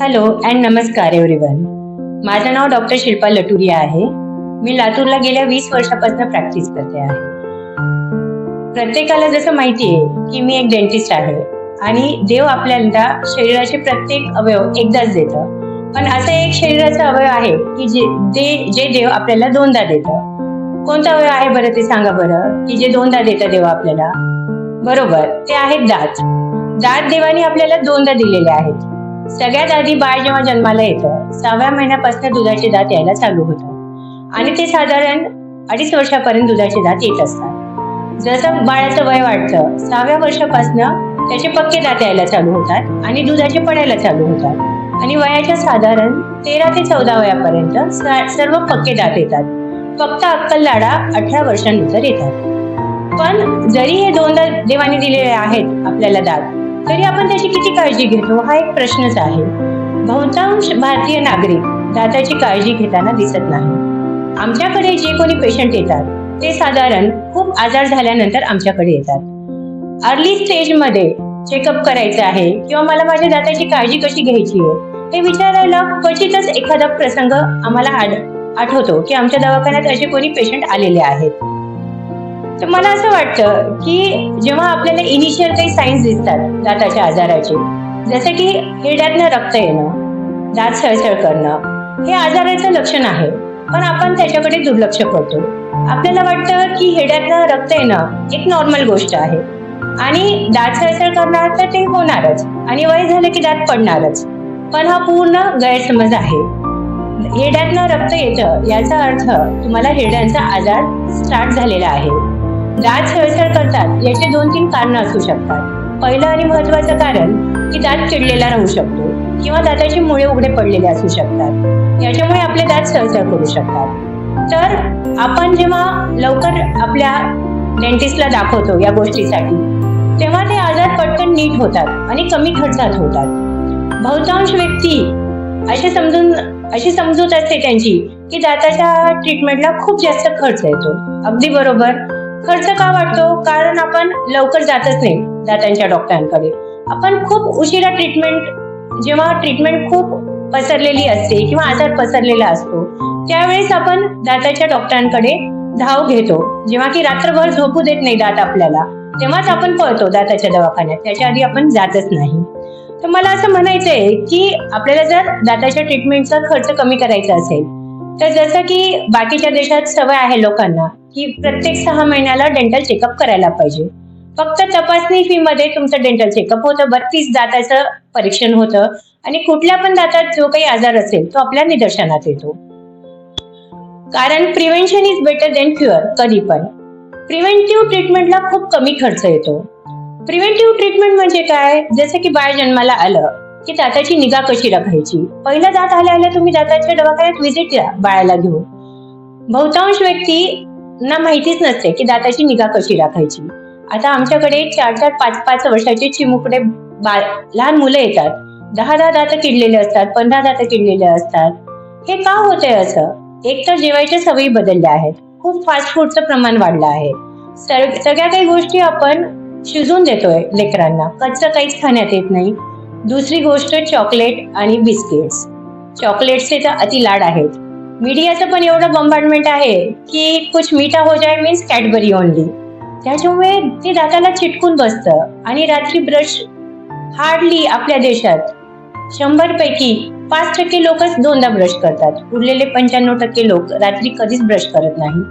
Hello and नमस्कार everyone माझं नाव doctor Shilpa लटुरिया आहे. मी लातूरला गेल्या वीस वर्षापासून प्रॅक्टिस करते आहे. प्रत्येकाला जसं माहिती आहे की मी एक डेंटिस्ट आहे आणि देव आपल्याला शरीराचे प्रत्येक अवयव एकदाच देतं. पण असं एक शरीराचा अवयव आहे की जे ते जे देव आपल्याला दोनदा देतं. कोणता अवयव आहे बरं ते सांगा बरं? की जे दोनदा देतं देव आपल्याला? बरोबर ते आहेत दात. दात देवाने आपल्याला दोनदा दिलेले आहेत. सगळ्यात आधी बाळ जेव्हा जन्माला येतं सहाव्या महिन्यापासून दुधाचे दात यायला चालू होतात आणि ते साधारण अडीच वर्षापर्यंत दुधाचे दात येत असतात. जसं बाळाचं वय वाढतं सहाव्या वर्षापासून त्याचे पक्के दात यायला चालू होतात आणि दुधाचे पडायला चालू होतात. आणि वयाच्या साधारण तेरा ते चौदा वयापर्यंत सर्व पक्के दात येतात. फक्त अक्कल लाडा अठरा वर्षानंतर येतात. पण जरी हे दोनदा देवाने दिलेले आहेत आपल्याला दात तरी आपण त्याची किती काळजी घेतो? हा एक प्रश्नच आहे. बहुतांश भारतीय नागरिक दाताची काळजी घेताना दिसत नाही. आमच्याकडे जे कोणी पेशंट येतात ते साधारण खूप आजार झाल्यानंतर आमच्याकडे येतात. अर्ली स्टेजमध्ये चेकअप करायचं आहे किंवा मला माझ्या दाताची काळजी कशी घ्यायची आहे हे विचारायला क्वचितच एखादा प्रसंग आम्हाला आठवतो की आमच्या दवाखान्यात असे कोणी पेशंट आलेले आहेत. तर मला असं वाटतं की जेव्हा आपल्याला इनिशियल काही साईन्स दिसतात दाताच्या आजाराचे जसं की हिरड्यातनं रक्त येणं दात सळसळ करणं हे आजाराचं लक्षण आहे. पण आपण त्याच्याकडे दुर्लक्ष करतो. आपल्याला वाटतं की हिरड्यातनं रक्त येणं एक नॉर्मल गोष्ट आहे. आणि दात सळसळ करणार तर ते होणारच. आणि वय झालं की दात पडणारच. पण हा पूर्ण गैरसमज आहे. हिरड्यातनं रक्त येतं याचा अर्थ तुम्हाला हिरड्यांचा आजार स्टार्ट झालेला आहे. दात सळसळ करतात याचे दोन तीन कारण असू शकतात. पहिलं आणि महत्वाचं कारण की दात चिडलेला राहू शकतो किंवा दाताची मुळे उघडे पडलेले असू शकतात. याच्यामुळे आपले दात सळसळ करू शकतात. तर आपण जेव्हा लवकर आपल्या डेंटिस्टला दाखवतो या गोष्टीसाठी तेव्हा ते आजार पटकन नीट होतात आणि कमी खर्चात होतात. बहुतांश व्यक्ती असे समजून अशी समजूत असते त्यांची की दाताच्या ट्रीटमेंटला खूप जास्त खर्च येतो. अगदी बरोबर. खर्च का वाटतो कारण आपण लवकर जातच नाही दातांच्या डॉक्टरांकडे. आपण खूप उशिरा ट्रीटमेंट जेव्हा ट्रीटमेंट खूप पसरलेली असते किंवा आजार पसरलेला असतो त्यावेळेस आपण दाताच्या डॉक्टरांकडे धाव घेतो. जेव्हा की रात्रभर झोपू देत नाही दात आपल्याला तेव्हाच आपण पळतो दाताच्या दवाखान्यात. त्याच्या आधी आपण जातच नाही. तर मला असं म्हणायचं आहे की आपल्याला जर दाताच्या ट्रीटमेंटचा खर्च कमी करायचा असेल तर जसं की बाकीच्या देशात सवय आहे लोकांना की प्रत्येक सहा महिन्याला डेंटल चेकअप करायला पाहिजे. फक्त तपासणी फी मध्ये तुमचं डेंटल चेकअप होतं बत्तीस दाताचं परीक्षण होतं आणि कुठल्या पण दातात जो काही आजार असेल तो आपल्या निदर्शनात येतो. कारण prevention is better than cure कधी पण. प्रिव्हेंटिव्ह ट्रीटमेंटला खूप कमी खर्च येतो. प्रिव्हेंटिव्ह ट्रीटमेंट म्हणजे काय? जसं की बाळ जन्माला आलं की दाताची निगा कशी राखायची? पहिला दात आल्या आल्या तुम्ही दाताच्या दवाखान्यात व्हिजिट द्या बाळाला घेऊन. बहुतांश व्यक्ती ना माहितीच नसते की दाताची निगा कशी राखायची. आता आमच्याकडे चार चार पाच पाच वर्षाचे चिमुकडे बा लहान मुलं येतात. दहा दहा दात किडलेले असतात पंधरा दात किडलेले असतात. हे का होतंय असं? एक तर जेवायच्या सवयी बदलल्या आहेत. खूप फास्ट फूडचं प्रमाण वाढलं आहे. सग- सगळ्या काही गोष्टी आपण शिजून देतोय लेकरांना. कच्चं काहीच खाण्यात येत नाही. दुसरी गोष्ट चॉकलेट आणि बिस्किट्स चॉकलेटचे तर अति लाड आहेत. मीडियाचं पण एवढं बंबार्डमेंट आहे की कुछ मीठा हो जाय मीन्स कॅडबरी ओनली त्याच्यामुळे ते दाताला चिटकून बसतं. आणि रात्री ब्रश हार्डली आपल्या देशात शंभर पैकी पाच टक्के लोकच दोनदा ब्रश करतात. उरलेले पंच्याण्णव टक्के लोक रात्री कधीच ब्रश करत नाही.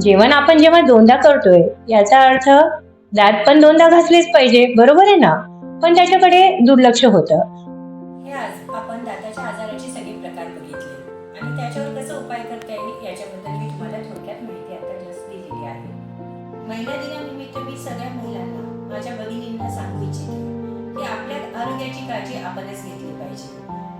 जेवण आपण जेव्हा दोनदा करतोय याचा अर्थ दात पण दोनदा घासलेच पाहिजे. बरोबर आहे ना? पण त्याच्याकडे दुर्लक्ष होतं. उपाय याच्याबद्दल मी तुम्हाला थोडक्यात माहिती आता जस्ट दिलेली आहे. महिला दिनानिमित्त मी सगळ्या महिलांना माझ्या भगिनींना सांगू इच्छिते की आपल्या आरोग्याची काळजी आपणच घेतली पाहिजे.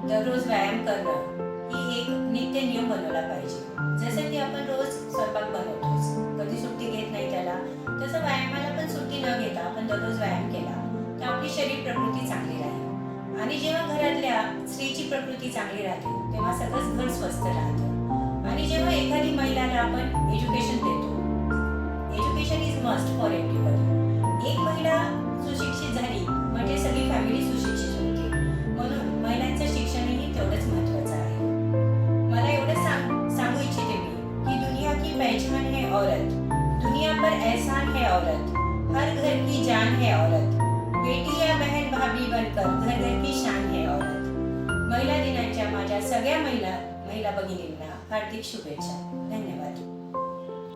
दररोज व्यायाम करणं ही एक नित्य नियम बनवला पाहिजे. जसं की आपण रोज स्वयंपाक बनवतोच कधी सुट्टी घेत नाही त्याला तसं व्यायामाला पण सुट्टी न घेता आपण दररोज व्यायाम केला तर आपली शरीर प्रकृती चांगली राहील. आणि जेव्हा घरातल्या स्त्रीची प्रकृती चांगली राहते तेव्हा सगळंच घर स्वस्थ राहतं. आणि जेव्हा एखादी महिलाला आपण एज्युकेशन देतो education is must for everybody एक महिला सुशिक्षित झाली म्हणजे सगळी फॅमिली सुशिक्षित होते. म्हणून महिलांचं शिक्षणही तेवढंच महत्त्वाचं आहे. मला एवढं सांग सांगू इच्छिते मी की दुनिया की पहचान है औरत दुनिया पर एहसान है औरत हर घर की जान है औरत बेटी या बहन भाभी बनकर घर घर की शान है औरत. महिला दिनाच्या माझ्या सगळ्या महिला महिला भगिनींना हार्दिक शुभेच्छा. धन्यवाद.